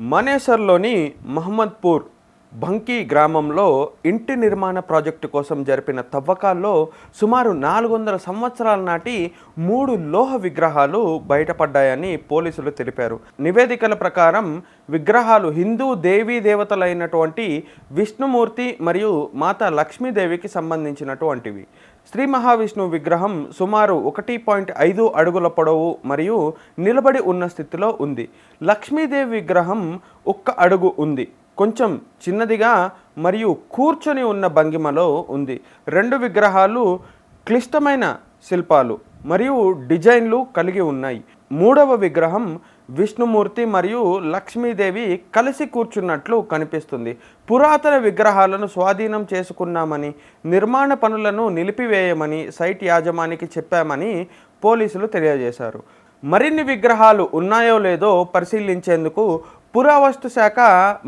మనేసర్లోని Mohammadpur bungee గ్రామంలో ఇంటి నిర్మాణ ప్రాజెక్టు కోసం జరిపిన తవ్వకాల్లో సుమారు నాలుగు వందల సంవత్సరాల నాటి మూడు లోహ విగ్రహాలు బయటపడ్డాయని పోలీసులు తెలిపారు. నివేదికల ప్రకారం విగ్రహాలు హిందూ దేవీ దేవతలైనటువంటి విష్ణుమూర్తి మరియు మాత లక్ష్మీదేవికి సంబంధించినటువంటివి. శ్రీ మహావిష్ణువు విగ్రహం సుమారు ఒకటి పాయింట్ ఐదు అడుగుల పొడవు మరియు నిలబడి ఉన్న స్థితిలో ఉంది. లక్ష్మీదేవి విగ్రహం ఒక్క అడుగు ఉంది. కొంచెం చిన్నదిగా మరియు కూర్చొని ఉన్న భంగిమలో ఉంది. రెండు విగ్రహాలు క్లిష్టమైన శిల్పాలు మరియు డిజైన్లు కలిగి ఉన్నాయి. మూడవ విగ్రహం విష్ణుమూర్తి మరియు లక్ష్మీదేవి కలిసి కూర్చున్నట్లు కనిపిస్తుంది. పురాతన విగ్రహాలను స్వాధీనం చేసుకున్నామని నిర్మాణ పనులను నిలిపివేయమని సైట్ యాజమానికి చెప్పామని పోలీసులు తెలియజేశారు. మరిన్ని విగ్రహాలు ఉన్నాయో లేదో పరిశీలించేందుకు పురావస్తు శాఖ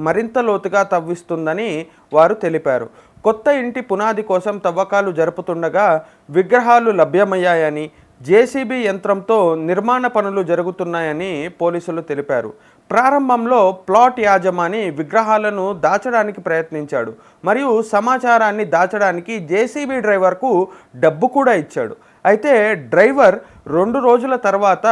మరింత లోతుగా తవ్విస్తుందని వారు తెలిపారు. కొత్త ఇంటి పునాది కోసం తవ్వకాలు జరుపుతుండగా విగ్రహాలు లభ్యమయ్యాయని జేసీబీ యంత్రంతో నిర్మాణ పనులు జరుగుతున్నాయని పోలీసులు తెలిపారు. ప్రారంభంలో ప్లాట్ యాజమాని విగ్రహాలను దాచడానికి ప్రయత్నించాడు మరియు సమాచారాన్ని దాచడానికి జేసీబీ డ్రైవర్కు డబ్బు కూడా ఇచ్చాడు. అయితే డ్రైవర్ రెండు రోజుల తర్వాత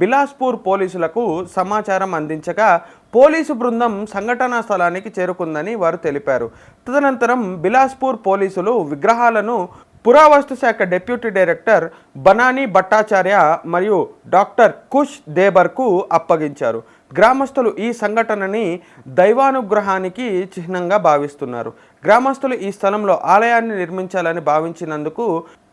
బిలాస్పూర్ పోలీసులకు సమాచారం అందించగా పోలీసు బృందం సంఘటనా స్థలానికి చేరుకుందని వారు తెలిపారు. తదనంతరం బిలాస్పూర్ పోలీసులు విగ్రహాలను పురావస్తు శాఖ డిప్యూటీ డైరెక్టర్ బనానీ భట్టాచార్య మరియు డాక్టర్ కుష్ దేబర్కు అప్పగించారు. గ్రామస్తులు ఈ సంఘటనని దైవానుగ్రహానికి చిహ్నంగా భావిస్తున్నారు. గ్రామస్తులు ఈ స్థలంలో ఆలయాన్ని నిర్మించాలని భావించినందుకు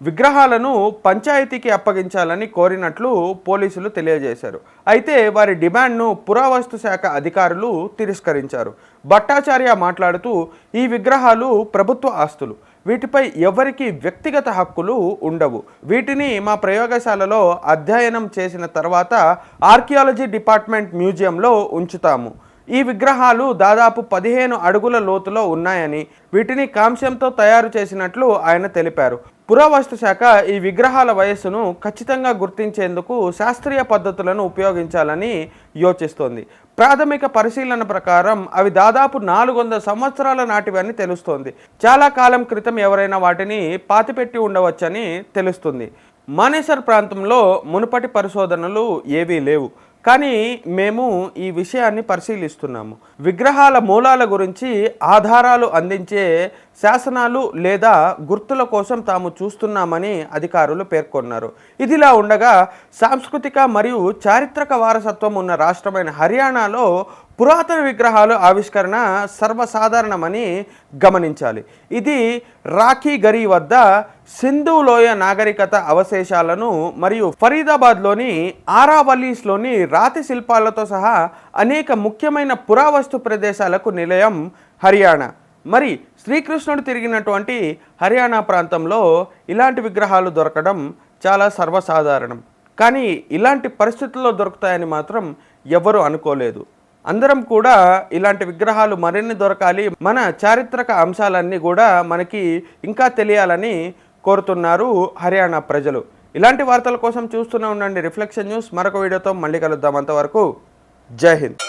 విగ్రహాలను పంచాయతీకి అప్పగించాలని కోరినట్లు పోలీసులు తెలియజేశారు. అయితే వారి డిమాండ్ను పురావస్తు శాఖ అధికారులు తిరస్కరించారు. భట్టాచార్య మాట్లాడుతూ ఈ విగ్రహాలు ప్రభుత్వ ఆస్తులు. వీటిపై ఎవరికి వ్యక్తిగత హక్కులు ఉండవు. వీటిని మా ప్రయోగశాలలో అధ్యయనం చేసిన తర్వాత ఆర్కియాలజీ డిపార్ట్మెంట్ మ్యూజియంలో ఉంచుతాము. ఈ విగ్రహాలు దాదాపు పదిహేను అడుగుల లోతులో ఉన్నాయని వీటిని కాంస్యంతో తయారు చేసినట్లు ఆయన తెలిపారు. పురావస్తు శాఖ ఈ విగ్రహాల వయస్సును ఖచ్చితంగా గుర్తించేందుకు శాస్త్రీయ పద్ధతులను ఉపయోగించాలని యోచిస్తోంది. ప్రాథమిక పరిశీలన ప్రకారం అవి దాదాపు నాలుగు వందల సంవత్సరాల నాటివని తెలుస్తోంది. చాలా కాలం క్రితం ఎవరైనా వాటిని పాతిపెట్టి ఉండవచ్చని తెలుస్తుంది. మానేసర్ ప్రాంతంలో మునుపటి పరిశోధనలు ఏవీ లేవు. కానీ మేము ఈ విషయాన్ని పరిశీలిస్తున్నాము. విగ్రహాల మూలాల గురించి ఆధారాలు అందించే శాసనాలు లేదా గుర్తుల కోసం తాము చూస్తున్నామని అధికారులు పేర్కొన్నారు. ఇదిలా ఉండగా సాంస్కృతిక మరియు చారిత్రక వారసత్వం ఉన్న రాష్ట్రమైన హర్యానాలో పురాతన విగ్రహాలు ఆవిష్కరణ సర్వసాధారణమని గమనించాలి. ఇది రాఖీ గరి వద్ద సింధు లోయ నాగరికత అవశేషాలను మరియు ఫరీదాబాద్లోని ఆరావలీస్లోని రాతి శిల్పాలతో సహా అనేక ముఖ్యమైన పురావస్తు ప్రదేశాలకు నిలయం హర్యానా. మరి శ్రీకృష్ణుడు తిరిగినటువంటి హర్యానా ప్రాంతంలో ఇలాంటి విగ్రహాలు దొరకడం చాలా సర్వసాధారణం. కానీ ఇలాంటి పరిస్థితుల్లో దొరుకుతాయని మాత్రం ఎవరు అనుకోలేదు. అందరం కూడా ఇలాంటి విగ్రహాలు మరిన్ని దొరకాలి మన చారిత్రక అంశాలన్నీ కూడా మనకి ఇంకా తెలియాలని కోరుతున్నారు హర్యానా ప్రజలు. ఇలాంటి వార్తల కోసం చూస్తూనే ఉండండి రిఫ్లెక్షన్ న్యూస్. మరొక వీడియోతో మళ్ళీ కలుద్దాం. అంతవరకు జై హింద్.